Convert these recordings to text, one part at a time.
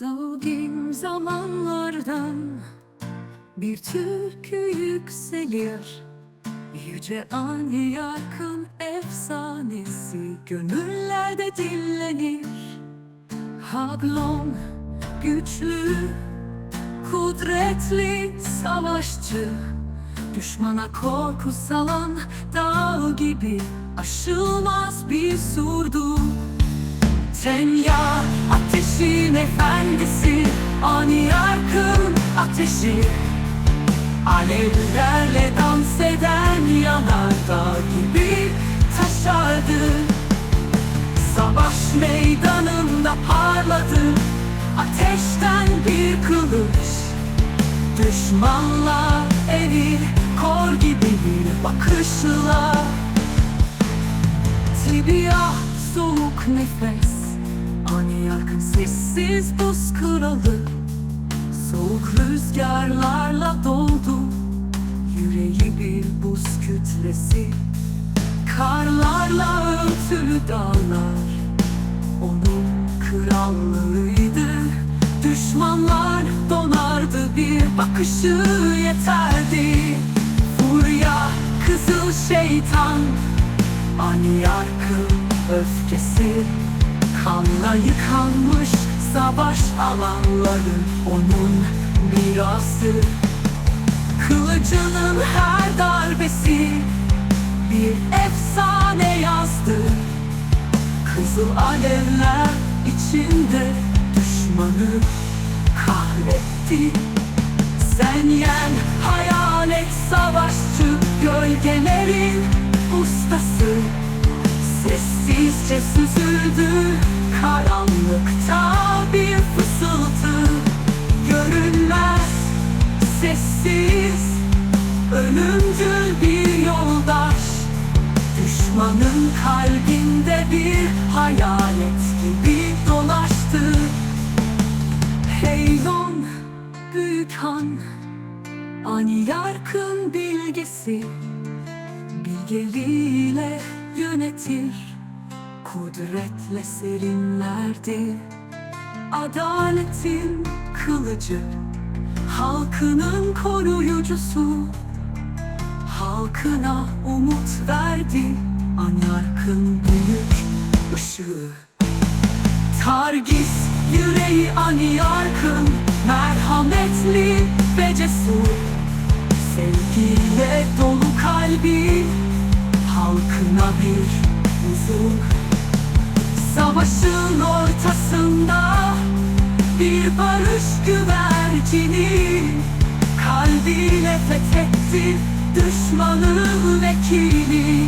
Zavgin zamanlardan. Bir türkü yükselir Yüce an yakın efsanesi gönüllerde dinlenir. Haglon güçlü, kudretli savaşçı. Düşmana korku salan dağ gibi aşılmaz bir surdu Tenya ateşin efendisi Ani yakın ateşi. Alevlerle dans eden yanardağ gibi taşardı. Savaş meydanında parladı Ateşten bir kılıç. Düşmanla erir kor gibi bir bakışla. Tibia soğuk nefes Yakın sessiz buz kralı. Soğuk rüzgarlarla doldu Yüreği bir buz kütlesi. Karlarla örtülü dağlar Onun krallığıydı. Düşmanlar donardı bir bakışı yeterdi. Furya kızıl şeytan Ani yarkın öfkesi Kanla yıkanmış savaş alanları Onun mirası. Kılıcının her darbesi Bir efsane yazdı. Kızıl alevler içinde düşmanı kahretti. Sen yen hayalet savaşçı Gölgelerin Düşmanın kalbinde bir hayalet gibi dolaştı. Heylon, büyük han, ani yarkın bilgisi. Bilgeliğiyle yönetir Kudretle serinlerdi. Adaletin kılıcı Halkının koruyucusu. Halkına umut verdi Anyarkın büyük ışığı. Targis yüreği Anyarkın Merhametli ve cesur. Sevgiyle dolu kalbi. Halkına bir huzur. Savaşın ortasında Bir barış güvercini Kalbiyle fethetti Düşmanın vekili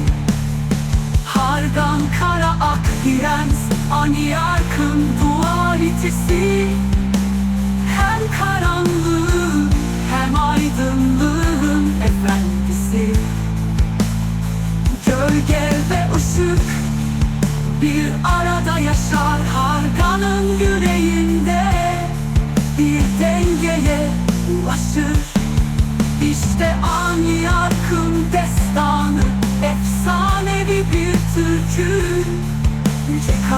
direns Aniyarkın dualitesi Hem karanlığın hem aydınlığın efendisi. Gölge ve ışık bir arada yaşar Harganın yüreğinde. Bir dengeye ulaşır. İşte ani yakın destanı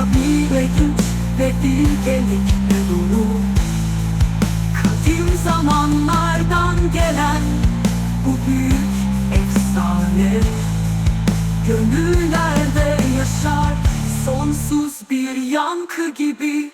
Kabiretüt ve bilgelikle dolu Kadim zamanlardan gelen bu büyük efsane. Gönüllerde yaşar sonsuz bir yankı gibi.